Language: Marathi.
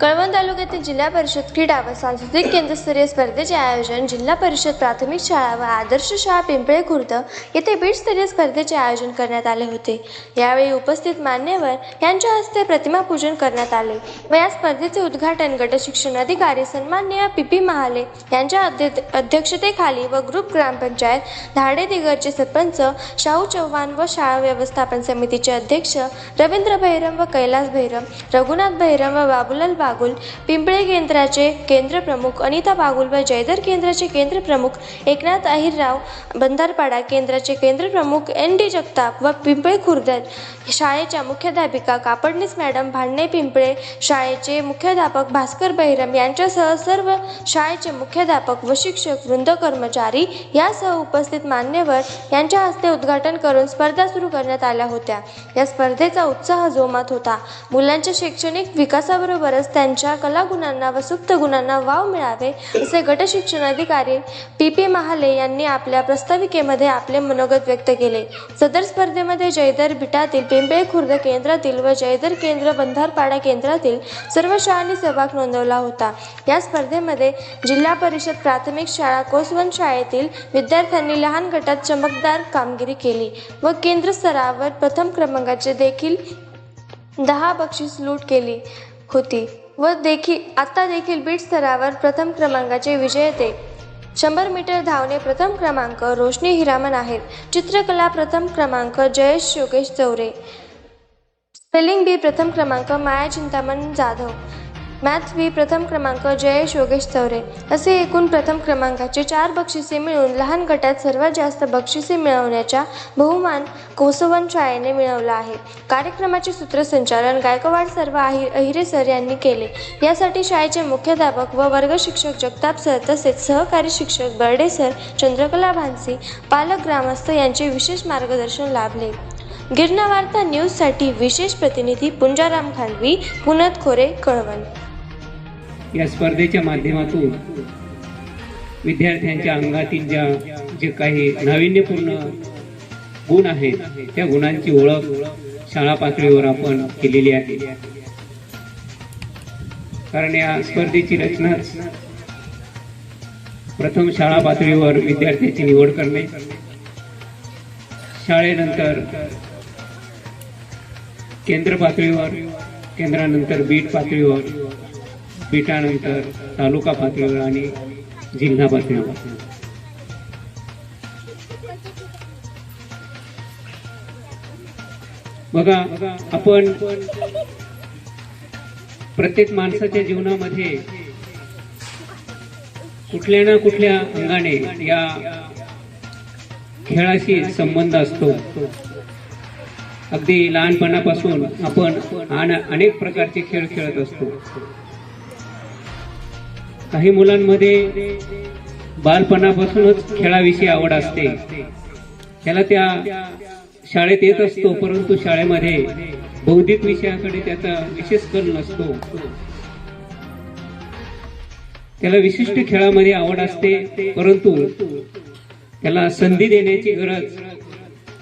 कळवण तालुक्यातील जिल्हा परिषद क्रीडा व सांस्कृतिक केंद्रस्तरीय स्पर्धेचे आयोजन जिल्हा परिषद प्राथमिक शाळा व आदर्श शाळा पिंपळे खुर्द येथे बीटस्तरीय स्पर्धेचे आयोजन करण्यात आले होते. यावेळी उपस्थित मान्यवर यांच्या हस्ते प्रतिमा पूजन करण्यात आले व या स्पर्धेचे उद्घाटन गट शिक्षण अधिकारी सन्मान्य पी पी महाले यांच्या अध्यक्षतेखाली व ग्रुप ग्रामपंचायत धाडे दिगरचे सरपंच शाहू चव्हाण व शाळा व्यवस्थापन समितीचे अध्यक्ष रवींद्र भैरम व कैलास भैरम रघुनाथ भैरम व बाबूलाल बागुल पिंपळे केंद्राचे केंद्र प्रमुख अनिता बागुल व जयदर केंद्राचे केंद्र प्रमुख एकनाथ अहिरराव बंधारपाडा केंद्राचे केंद्र प्रमुख एन डी जगताप व पिंपळे खुर्द शाळेच्या मुख्याध्यापिका कापडणीस मॅडम भांडणे पिंपळे शाळेचे मुख्याध्यापक भास्कर बहिरम यांच्यासह सर्व शाळेचे मुख्याध्यापक व शिक्षक वृंद कर्मचारी यासह उपस्थित मान्यवर यांच्या हस्ते उद्घाटन करून स्पर्धा सुरू करण्यात आल्या होत्या. या स्पर्धेचा उत्साह जोमात होता. मुलांच्या शैक्षणिक विकासाबरोबरच त्यांच्या कलागुणांना व सुप्त गुणांना वाव मिळावे असे गटशिक्षण अधिकारी पी पी महाले यांनी आपल्या प्रस्ताविकेमध्ये आपले मनोगत व्यक्त केले. सदर स्पर्धेमध्ये जयदर बिटातील पिंपळे खुर्द केंद्रातील व जयदर केंद्र बंधारपाडा केंद्रातील सर्व शाळांनी सहभाग नोंदवला होता. या स्पर्धेमध्ये जिल्हा परिषद प्राथमिक शाळा कोसवन शाळेतील विद्यार्थ्यांनी लहान गटात चमकदार कामगिरी केली व केंद्र स्तरावर प्रथम क्रमांकाचे देखील दहा बक्षीस लूट केली. होती व देखील आता देखील बीट स्तरावर प्रथम क्रमांकाचे विजेते शंभर मीटर धावणे प्रथम क्रमांक रोशनी हिरामन आहेत. चित्रकला प्रथम क्रमांक जयेश योगेश चौरे. स्पेलिंग बी प्रथम क्रमांक माया चिंतामण जाधव. मॅथ्स बी प्रथम क्रमांक जयेश योगेश चौरे असे एकूण प्रथम क्रमांकाचे चार बक्षिसे मिळून लहान गटात सर्वात जास्त बक्षिसे मिळवण्याचा बहुमान कोसवन शाळेने मिळवला आहे. कार्यक्रमाचे सूत्रसंचालन गायकवाड सर्व आहि अहिरे सर यांनी केले. यासाठी शाळेचे मुख्याध्यापक व वर्ग शिक्षक जगताप सर तसेच सहकारी शिक्षक बर्डे सर चंद्रकला भानसी पालक ग्रामस्थ यांचे विशेष मार्गदर्शन लाभले. गिरणा वार्ता न्यूजसाठी विशेष प्रतिनिधी पुंजाराम खांडवी पुनत खोरे कळवण. या स्पर्धेच्या माध्यमातून विद्यार्थ्यांच्या अंगातील ज्या जे काही नाविन्यपूर्ण गुण आहेत त्या गुणांची ओळख शाळा पातळीवर आपण केलेली आहे. कारण या स्पर्धेची रचनाच प्रथम शाळा पातळीवर विद्यार्थ्याची निवड करणे शाळेनंतर केंद्र पातळीवर केंद्रानंतर बीट पातळीवर बेटानंतर तालुका पातळीवर आणि जिल्हा पातळीवर. बघा आपण प्रत्येक माणसाच्या जीवनामध्ये कुठल्या ना कुठल्या अंगाने या खेळाशी संबंध असतो. अगदी लहानपणापासून आपण अनेक प्रकारचे खेळ खेळत असतो. काही मुलांमध्ये बालपणापासूनच खेळाविषयी आवड असते. त्याला त्या शाळेत येत असतो परंतु शाळेमध्ये बौद्धिक विषयाकडे त्याचा विशेष कल नसतो. त्याला विशिष्ट खेळामध्ये आवड असते परंतु त्याला संधी देण्याची गरज